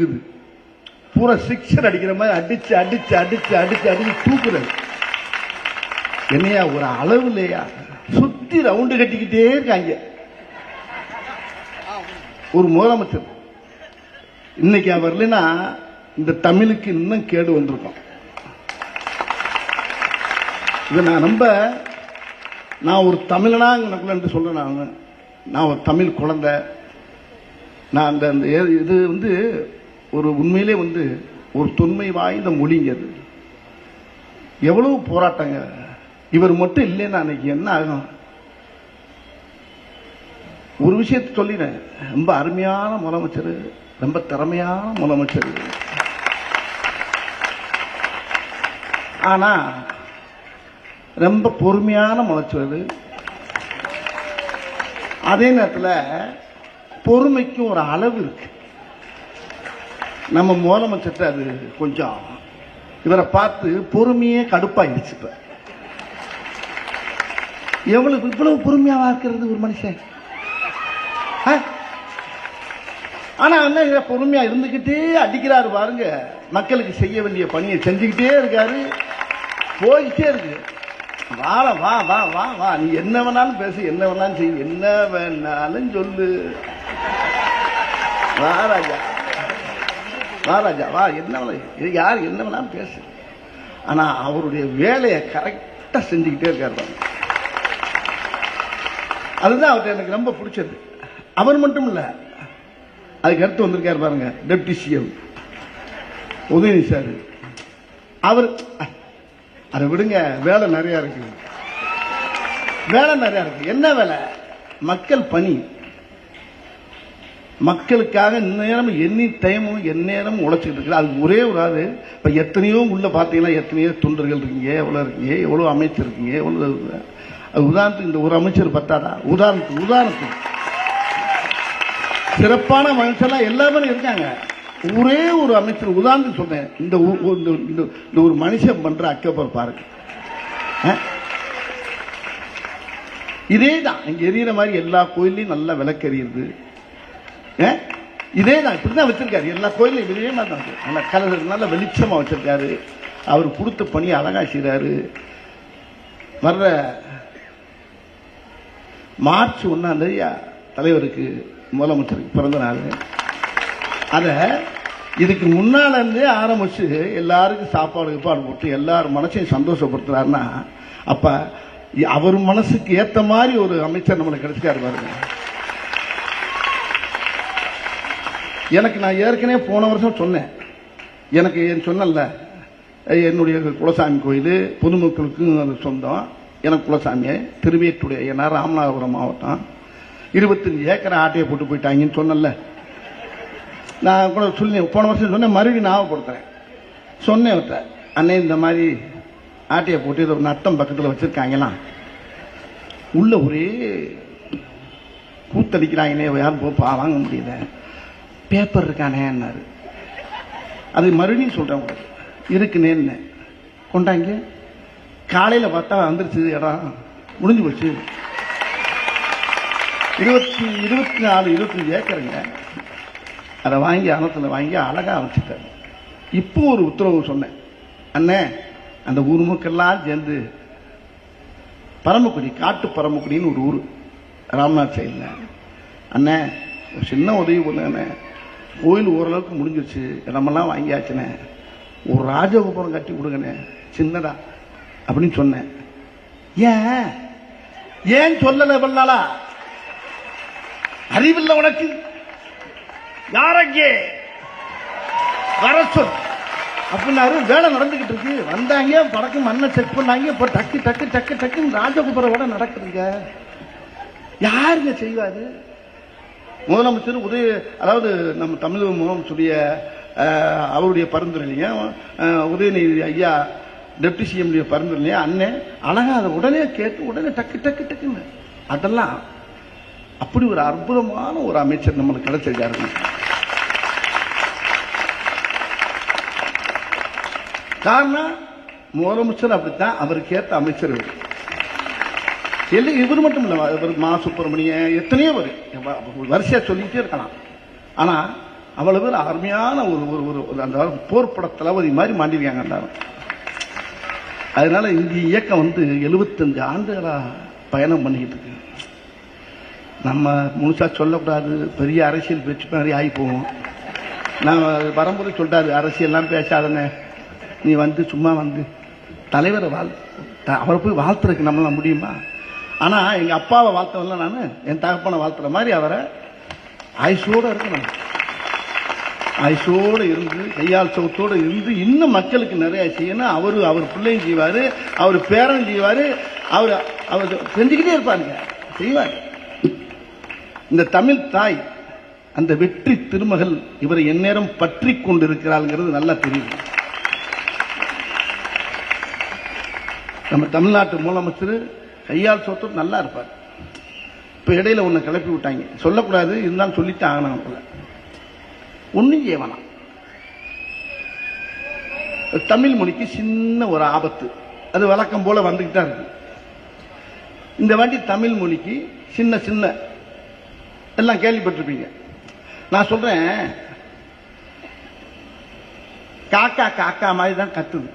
இருக்குது பூரா சிக்ஸர் அடிக்கிற மாதிரி அடிச்சு அடிச்சு அடிச்சு அடிச்சு அடிச்சு தூக்குறது. என்னையா ஒரு அளவு இல்லையா சுத்தி ரவுண்டு கட்டிக்கிட்டே இருக்காங்க. ஒரு முதலமைச்சர். இன்னைக்கு அவர் இல்லைன்னா இந்த தமிழுக்கு இன்னும் கேடு வந்திருக்கும். இதை நான் ரொம்ப நான் ஒரு தமிழனாங்க சொல்றேன் நான். நான் ஒரு தமிழ் குழந்தை. நான் அந்த அந்த ஏ- இது வந்து ஒரு உண்மையிலே வந்து ஒரு தொன்மை வாய்ந்த மொழிங்க அது. எவ்வளவு போராட்டங்க. இவர் மட்டும் இல்லைன்னா அன்னைக்கு என்ன ஆகும்? ஒரு விஷயத்தை சொல்லினேன் ரொம்ப அருமையான முதலமைச்சர் ரொம்ப திறமையான முதலமைச்சர். ஆனா ரொம்ப பொறுமையான முதலமைச்சர் அதே நேரத்தில் பொறுமைக்கும் ஒரு அளவு இருக்கு. நம்ம முதலமைச்சர்கிட்ட அது கொஞ்சம் இவரை பார்த்து பொறுமையே கடுப்பாயிடுச்சு இப்ப. எவ்வளவு இவ்வளவு பொறுமையாவா இருக்கிறது ஒரு மனுஷன்? ஆ? ஆனா என்ன பொறுமையா இருந்துகிட்டே அடிக்கிறாரு பாருங்க. மக்களுக்கு செய்ய வேண்டிய பணியை செஞ்சுக்கிட்டே இருக்காரு. போயிட்டே இருக்கு. வாழ வா வா வா வா. நீ என்ன வேணாலும் பேசு என்ன வேணாலும் செய். என்ன வேணாலும் சொல்லு. வா ராஜா வா ராஜா வா என்ன இது யார் என்ன வேணாலும் பேசு. ஆனா அவருடைய வேலையை கரெக்டா செஞ்சுக்கிட்டே இருக்காரு பாருங்க. அதுதான் அவர்கிட்ட எனக்கு ரொம்ப பிடிச்சது. அவர் மட்டும் இல்ல அதுக்கு அடுத்து வந்திருக்காரு பாருங்க டெப்டி சிஎம். உதயநிதி சார். அவர் அதை விடுங்க வேலை நிறையா இருக்கு. வேலை நிறையா இருக்கு. என்ன வேலை? மக்கள் பணி. மக்களுக்காக நேரம் எனி டைமும் எந்நேரமும் உழைச்சிட்டு இருக்கு அது ஒரே ஒரு இப்போ எத்தனையோ உள்ள பார்த்தீங்கன்னா எத்தனையோ தொண்டர்கள் இருக்கீங்க எவ்வளோ இருக்கீங்க எவ்வளோ அமைச்சர் இருக்கீங்க எவ்வளோ அது உதாரணத்துக்கு இந்த ஒரு அமைச்சர் பத்தாதா? உதாரணத்துக்கு உதாரணத்துக்கு. சிறப்பான மனுஷன்லாம் எல்லாமே இருக்காங்க. ஒரே ஒரு அமைச்சர் உதாரணத்துக்கு சொன்னேன். இந்த இந்த- இந்த- இந்த ஒரு மனுஷன் பண்ற அக்கப்பர் பாருங்க. இதே தான் இங்க எரியற மாதிரி எல்லா கோயிலையும் நல்லா விளக்கு இதே தான் இப்படிதான் வச்சிருக்காரு. எல்லா கோயிலையும் இதே மாதிரி தான் இருக்கு. நல்ல கலர் நல்ல வெளிச்சமாக வச்சிருக்காரு. அவர் கொடுத்த பணி அழகா செய்கிறாரு வர்ற மார்ச் ஒன்றாம் தேதி தலைவருக்கு முதலமைச்சருக்கு பிறந்த நாள். அதை இதுக்கு முன்னாலேருந்தே இருந்தே எல்லாருக்கும் சாப்பாடு கீப்பாடு போட்டு எல்லாரும் மனசையும் சந்தோஷப்படுத்துறாருன்னா அப்போ அவர் மனசுக்கு ஏற்ற மாதிரி ஒரு அமைச்சர் நம்மளுக்கு கிடைச்சிக்காரு பாருங்க. எனக்கு நான் ஏற்கனவே போன வருஷம் சொன்னேன். எனக்கு என் சொன்னல என்னுடைய குலசாமி கோயில் பொதுமக்களுக்கும் அது சொந்தம். எனக்கு குலசாமி திருவேற்றுடைய ஏன்னா ராமநாதபுரம் மாவட்டம். இருபத்தஞ்சு ஏக்கரை ஆட்டையை போட்டு போயிட்டாங்கன்னு சொன்னல நான் கூட சொல்லி போன வருஷம் சொன்னேன் மறுபடியும் ஞாபகப்படுத்துறேன். சொன்னேன் அவர்கிட்ட அண்ணே இந்த மாதிரி ஆட்டையை போட்டு இதை ஒரு பக்கத்தில் வச்சிருக்காங்களாம். உள்ள ஒரே கூத்தடிக்கிறாங்கன்னே யாரும் போய் வாங்க முடியல. பேப்பர் இருக்கானேன்னாரு அது மறுபடியும் சொல்கிறேன் உங்களுக்கு. இருக்குனேன்னு கொண்டாங்க. காலையில பார்த்தா வந்துருச்சு இடம். முடிஞ்சு போச்சு. இருபத்தி இருபத்தி நாலு இருபத்தஞ்சு ஏக்கருங்க. அதை வாங்கி அனத்தில் வாங்கி அழகா வச்சுட்டாரு இப்போ ஒரு உத்தரவு சொன்னேன். அண்ணே அந்த ஊர் மக்கள்லாம் சேர்ந்து பரமக்குடி காட்டு பரமக்குடின்னு ஒரு ஊர். ராம்நாத் சைடில். அண்ணே ஒரு சின்ன உதவி பண்ணுங்கண்ணே. கோயில் ஓரளவுக்கு முடிஞ்சிருச்சு. இடமெல்லாம் வாங்கியாச்சுண்ணே ஒரு ராஜகோபுரம் கட்டி கொடுங்கண்ணே. சின்னதா. அப்படின்னு சொன்னேன். ஏன்? ஏன் சொல்லல இவ்வளவு அறிவில்லை உனக்கு? யாரங்கே வர சொல். அப்படின்னாரு. வேலை நடந்துகிட்டு இருக்கு. வந்தாங்க படக்கு மண்ணை செக் பண்ணாங்க. இப்ப டக்கு டக்கு டக்கு டக்குன்னு ராஜகோபுரம் கூட நடக்குதுங்க. யாருங்க செய்வாரு முதலமைச்சர் உதய அதாவது நம்ம தமிழக முதலமைச்சருடைய அஹ், அவருடைய பரிந்துரையிலையும் அஹ், உதயநிதி ஐயா டெப்டி சிஎம் பரிந்துரையிலையும் அண்ணன் அழகா அதை உடனே கேட்டு உடனே டக்கு டக்கு டக்குன்னு. அதெல்லாம் அப்படி ஒரு அற்புதமான ஒரு அமைச்சர் நம்மளுக்கு கிடைச்சிருக்காருங்க காரணம் முதலமைச்சர் அப்படித்தான் அவருக்கு ஏத்த அமைச்சர் இல்லை இவர் மட்டும் இல்லை இவர் மா சுப்பிரமணியன் எத்தனையோ பேர். வரிசையாக சொல்லிட்டே இருக்கலாம். ஆனால் அவ்வளவு பேர் அருமையான ஒரு ஒரு ஒரு ஒரு அந்த போர்ப்பட தளபதி மாதிரி மாண்டிருக்காங்க எல்லாரும் அதனால இந்த இயக்கம் வந்து எழுபத்தஞ்சு ஆண்டுகளாக பயணம் பண்ணிக்கிட்டு இருக்கு. நம்ம முழுசாக சொல்லக்கூடாது. பெரிய அரசியல் பேச்சு மாதிரி ஆகி போவோம் நான் வரும்போது சொல்லிட்டாரு அரசியல்லாம் பேசாதனே நீ வந்து சும்மா வந்து தலைவரை வாழ் அவரை போய் வாழ்த்துறதுக்கு நம்மளால் முடியுமா? ஆனா எங்க அப்பாவை வாழ்த்தவன்ல நான் என் தகப்பனை வாழ்த்துற மாதிரி அவரை ஆயுசோட இருக்கணும். ஆயுசோட இருந்து கையால் சவுத்தோட இருந்து இன்னும் மக்களுக்கு நிறைய செய்யணும். அவரு அவர் பிள்ளையும் செய்வாரு அவர் பேரன் செய்வாரு அவர் அவர் செஞ்சுக்கிட்டே இருப்பாருங்க. செய்வார். இந்த தமிழ் தாய் அந்த வெற்றி திருமகள் இவரை எந்நேரம் பற்றி கொண்டிருக்கிறாள்ங்கிறது நல்லா தெரியும் நம்ம தமிழ்நாட்டு முதலமைச்சர் கையால் சோத்தர் நல்லா இருப்பார். இப்போ இடையில ஒண்ணு கிளப்பி விட்டாங்க. சொல்லக்கூடாது இருந்தாலும் சொல்லித்தான் ஆகணும் அவங்கள. ஒண்ணும் செய்ய வேணாம். தமிழ் மொழிக்கு சின்ன ஒரு ஆபத்து. அது வழக்கம் போல வந்துக்கிட்டா இருக்கு. இந்த வாட்டி தமிழ் மொழிக்கு சின்ன சின்ன. எல்லாம் கேள்விப்பட்டிருப்பீங்க. நான் சொல்றேன் காக்கா காக்கா மாதிரி தான் கத்துது.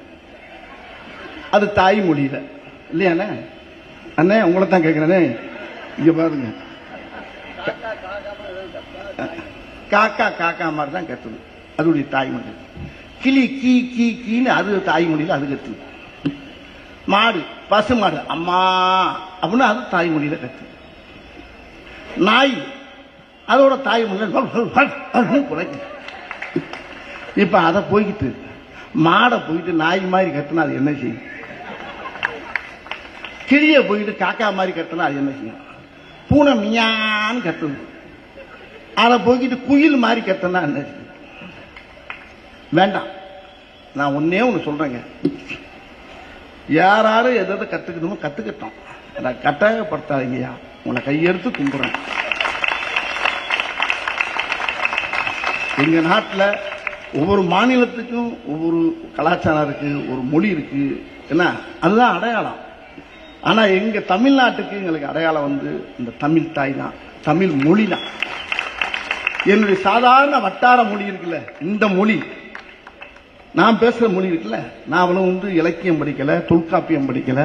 அது தாய்மொழியில இல்லையாண்ணே? அண்ணே உங்களை தான் கேட்கிறேனே இங்க பாருங்க. காக்கா காக்கா மாதிரி தான் கத்துது. அதோடைய தாய்மொழி. கிளி கீ கீ கீன்னு அது தாய்மொழியில அது கத்துது. மாடு பசு மாடு அம்மா அப்படின்னு அது தாய்மொழியில கத்துது. நாய் அதோட தாய்மொழியில குறைக்கும் இப்ப அதை போய்கிட்டு மாடை போயிட்டு நாய் மாதிரி கத்துனா அது என்ன செய்யும்? கிளிய போயிட்டு காக்கா மாதிரி கத்துனா அது என்ன செய்யும்? பூனை மியான்னு கட்டணும் அதை போய்கிட்டு குயில் மாதிரி கத்துனா என்ன செய்யும்? வேண்டாம். நான் ஒன்னே ஒன்று சொல்றேங்க. யாராரும் எதை கத்துக்கணுமோ கத்துக்கிட்டோம். அதை கட்டாயப்படுத்தாதீங்கய்யா. உன்னை கையெடுத்து கும்பிடுறேன் எங்க நாட்டுல ஒவ்வொரு மாநிலத்துக்கும் ஒவ்வொரு கலாச்சாரம் இருக்கு ஒரு மொழி இருக்கு. என்ன? அதுதான் அடையாளம். ஆனா எங்க தமிழ்நாட்டுக்கு எங்களுக்கு அடையாளம் வந்து இந்த தமிழ் தாய் தான். தமிழ் மொழி தான். என்னுடைய சாதாரண வட்டார மொழி இருக்குல்ல இந்த மொழி. நான் பேசுற மொழி இருக்குல்ல நான் அவ்வளவு வந்து இலக்கியம் படிக்கல தொல்காப்பியம் படிக்கல.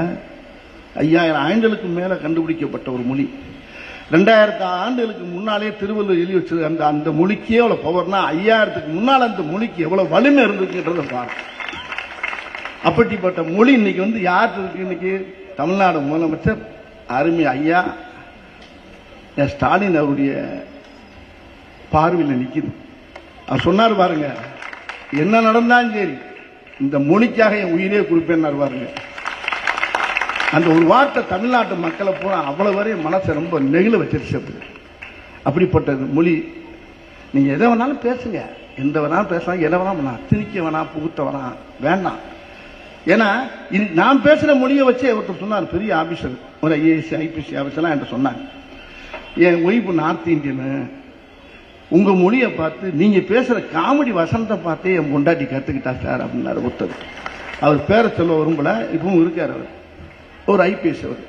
ஐயாயிரம் ஆண்டுகளுக்கு மேல கண்டுபிடிக்கப்பட்ட ஒரு மொழி. ரெண்டாயிரத்து ஆண்டுகளுக்கு முன்னாலே திருவள்ளுவர் எழுதி வச்சது அந்த அந்த மொழிக்கே எவ்வளவு பவர்னா ஐயாயிரத்துக்கு முன்னால் அந்த மொழிக்கு எவ்வளவு வலிமை இருந்துச்சுன்றத பாரு அப்படிப்பட்ட மொழி இன்னைக்கு வந்து யார் இருக்கு இன்னைக்கு? தமிழ்நாடு முதலமைச்சர் அருமை ஐயா என் ஸ்டாலின் அவருடைய பார்வையில் நிற்கிது அவர் சொன்னார் பாருங்க என்ன நடந்தாலும் சரி இந்த மொழிக்காக என் உயிரே கொடுப்பேன்னாரு பாருங்க. அந்த ஒரு வார்த்தை தமிழ்நாட்டு மக்களை பூரா அவ்வளவு வரையும் மனசை ரொம்ப நெகிழ வச்சிருச்சு அப்படி. அப்படிப்பட்டது மொழி. நீங்கள் எதை வேணாலும் பேசுங்க. எந்த வேணாலும் பேசலாம் எதை வேணாலும் பண்ணலாம். திணிக்க வேணாம் புகுத்த வேணாம். வேண்டாம். ஏன்னா நான் பேசுற மொழியை வச்சே ஒருத்தர் சொன்னார் பெரிய ஆபீசர் ஒரு ஐஏஎஸ் ஐபிஎஸ் ஆபீசர்லாம் என்கிட்ட சொன்னாங்க. என் ஒய்ஃபு நார்த் இந்தியனு உங்க மொழியை பார்த்து நீங்க பேசுற காமெடி வசனத்தை பார்த்தே என் பொண்டாட்டி கத்துக்கிட்டா சார் அப்படின்னாரு ஒருத்தர். அவர் பேரை சொல்ல விரும்பல இப்பவும் இருக்கார் அவர். ஒரு ஐபிஎஸ் அவர்.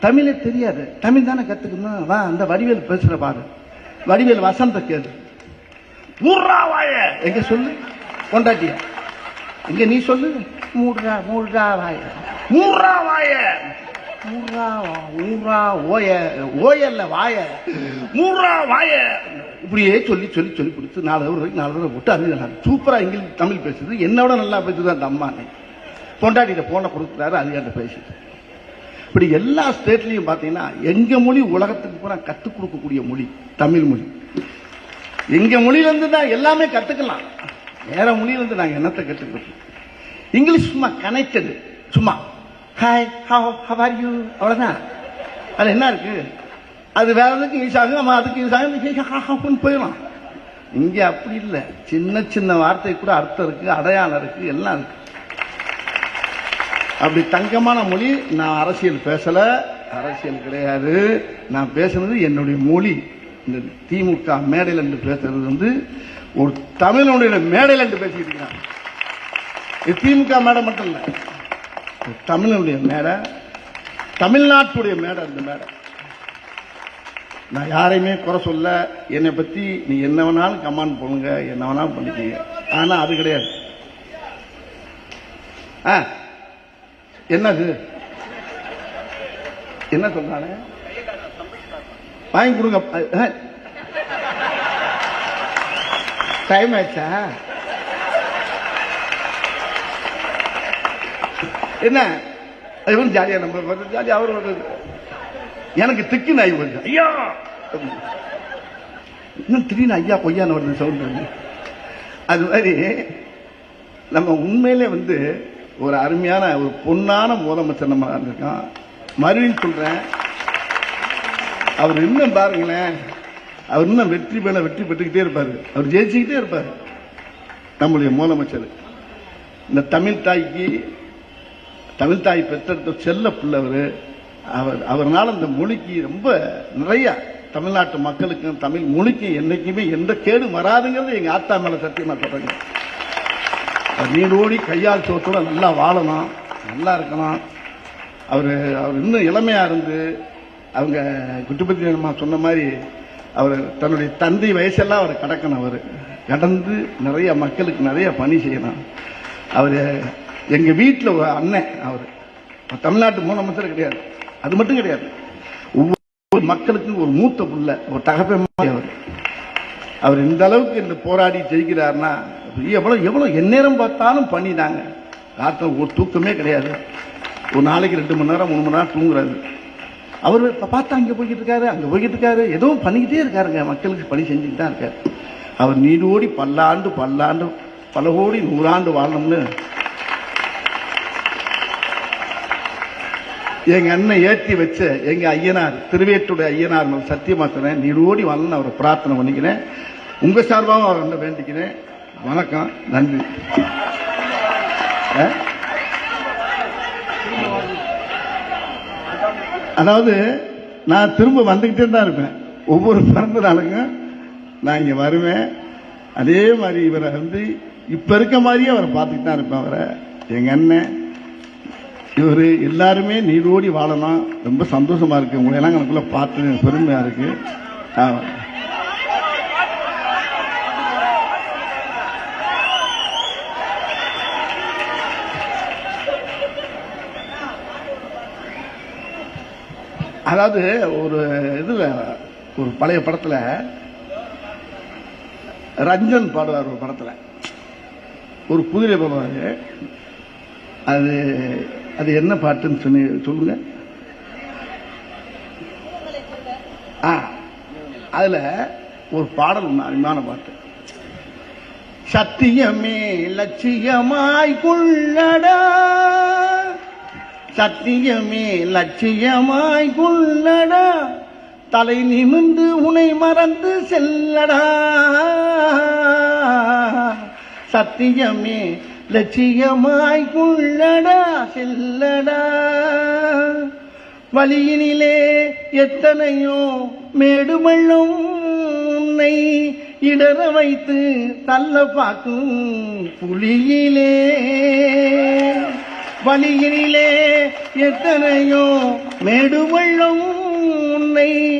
தமிழே தெரியாது. தமிழ் தானே கத்துக்கணும்? வா அந்த வடிவேல் பேசுற பாரு. வடிவேல் வசந்த கேது மூர்ரா வாய! எங்க சொல்லு? கொண்டாட்டிய எங்க நீ சொல்லு? மூடுறா மூடுறா வாய. மூர்ரா வாய. வா- ஓய ஓயல்ல வாய. மூர்ரா வாய. இப்படியே சொல்லி சொல்லி சொல்லி கொடுத்து நாலு தடவை வரைக்கும் நாலு தடவை போட்டு அது சூப்பரா இங்கிலீஷ் தமிழ் பேசுது. என்னோட நல்லா பேசுது அந்த அம்மா பொண்டாட்டிகிட்ட போன கொடுக்குறாரு அது பேசுது. இப்படி எல்லா ஸ்டேட்லயும் பாத்தீங்கன்னா எங்க மொழி உலகத்துக்கு பூரா கத்துக் கொடுக்கக்கூடிய மொழி தமிழ் மொழி. எங்க மொழியிலிருந்து தான் எல்லாமே கத்துக்கலாம். வேற மொழியில இருந்து நாங்க என்னத்தை கற்றுக்கிறோம் இங்கிலீஷ் சும்மா கனெக்டடு சும்மா hi how how are you அவ்வளோதான் அது என்ன இருக்கு? அது வேற எதுக்கு யூஸ் ஆகும் நம்ம அதுக்கு யூஸ் ஆகும் போயிடலாம் இங்க அப்படி இல்லை. சின்ன சின்ன வார்த்தை கூட அர்த்தம் இருக்கு அடையாளம் இருக்கு எல்லாம் இருக்கு. அப்படி தங்கமான மொழி நான் அரசியல் பேசல. அரசியல் கிடையாது. நான் பேசுனது என்னுடைய மொழி. இந்த திமுக மேடையில் என்று பேசுறது வந்து ஒரு தமிழனுடைய மேடையில் என்று பேசிக்கிட்டு இருக்கிறான். இது திமுக மேடை மட்டும் இல்ல தமிழனுடைய மேடை தமிழ்நாட்டுடைய மேடை இந்த மேடை. நான் யாரையுமே குறை சொல்ல என்னை பத்தி நீ என்ன வேணாலும் கமாண்ட் பண்ணுங்க என்ன வேணாலும் பண்ணிக்கீங்க. ஆனா அது கிடையாது. ஆ என்னது? என்ன சொல்றானே வாங்கி கொடுங்க. டைம் ஆயிடுச்சா என்ன? இவன் ஜாலியா நம்ம ஜாலியா அவர் எனக்கு திக்கு நாய் வருது ஐயா! இன்னும் திடீர்னு ஐயா பொய்யான்னு வருது. சவுண்ட் அது மாதிரி நம்ம உண்மையிலே வந்து ஒரு அருமையான ஒரு பொன்னான முதலமைச்சர் நம்ம இருந்திருக்கோம் மறுபடியும் சொல்றேன். அவர் இன்னும் பாருங்களேன். அவர் இன்னும் வெற்றி மேல வெற்றி பெற்றுக்கிட்டே இருப்பாரு. அவர் ஜெயிச்சுக்கிட்டே இருப்பாரு. நம்முடைய முதலமைச்சர். இந்த தமிழ் தாய்க்கு தமிழ் தாய் பெற்றெடுத்த செல்ல பிள்ளவர் அவர் அவர்னால அந்த மொழிக்கு ரொம்ப நிறைய தமிழ்நாட்டு மக்களுக்கும் தமிழ் மொழிக்கு என்னைக்குமே எந்த கேடும் வராதுங்கிறது எங்க ஆத்தா மேல சத்தியமா சொல்றேங்க. நீடோடி கையால் சோத்தோட நல்லா வாழணும் நல்லா இருக்கணும். அவர் அவர் இன்னும் இளமையா இருந்து அவங்க குட்டுப்பத்தி அம்மா சொன்ன மாதிரி அவர் தன்னுடைய தந்தை வயசெல்லாம் அவர் கடக்கணும் அவர். கடந்து நிறைய மக்களுக்கு நிறைய பணி செய்யணும். அவர் எங்க வீட்டில் ஒரு அண்ணன் அவர். தமிழ்நாட்டு முதலமைச்சர் கிடையாது. அது மட்டும் கிடையாது. ஒவ்வொரு மக்களுக்கும் ஒரு மூத்த புள்ள ஒரு தகப்பன் மாதிரி அவர். அவர் இந்த அளவுக்கு இந்த போராடி ஜெயிக்கிறாருன்னா எவ்வளோ எவ்வளோ எந்நேரம் பார்த்தாலும் பண்ணிட்டாங்க. ராத்திரி ஒரு தூக்கமே கிடையாது. ஒரு நாளைக்கு ரெண்டு மணி நேரம் மூணு மணி நேரம் தூங்குறாரு. அவர் பார்த்தா அங்கே போய்கிட்டு இருக்காரு அங்கே போய்கிட்டு இருக்காரு. ஏதோ பண்ணிக்கிட்டே இருக்காருங்க. மக்களுக்கு பணி செஞ்சுட்டு தான் இருக்காரு. அவர் நீடோடி பல்லாண்டு பல்லாண்டு பல கோடி நூறாண்டு வாழணும்னு எங்க அண்ணன் ஏற்றி வச்ச எங்க ஐயனார் திருவேற்றுடைய ஐயனார் நான் நீரோடி வரணும்னு அவரை பிரார்த்தனை பண்ணிக்கிறேன். உங்க சார்பாகவும் அவர் என்ன வேண்டிக்கிறேன். வணக்கம் நன்றி. அதாவது நான் திரும்ப வந்துகிட்டே தான் இருப்பேன். ஒவ்வொரு பிறந்த நாளுக்கும் நான் இங்க வருவேன். அதே மாதிரி இவரை வந்து இப்ப இருக்க மாதிரியே அவரை பார்த்துக்கிட்டு தான் இருப்பேன் அவரை. எங்க அண்ணன் இவர் எல்லாருமே நீரோடி வாழணும். ரொம்ப சந்தோஷமா இருக்கு. உங்களை எல்லாம் எனக்குள்ள பார்த்து எனக்கு பெருமையா இருக்கு. அதாவது ஒரு இதுல ஒரு பழைய படத்துல ரஞ்சன் பாடுவார் ஒரு படத்துல. ஒரு குதிரை பாடுவாரு. அது அது என்ன பாட்டுன்னு சொல்லி சொல்லுங்க. ஆ அதுல ஒரு பாடல் ஒண்ணு அருமையான பாட்டு. சத்தியமே லட்சியமாய் கொள்ளடா. சத்தியமே லட்சியமாய் கொள்ளடா. தலை நிமிர்ந்து உனை மறந்து செல்லடா. சத்தியமே லட்சியமாய் உள்ளடா செல்லடா. வழியினிலே எத்தனையோ மேடுமள்ளும் உன்னை இடர வைத்து தள்ள பார்க்கும் புலியிலே. வழியினிலே எத்தனையோ மேடுமள்ளும் உன்னை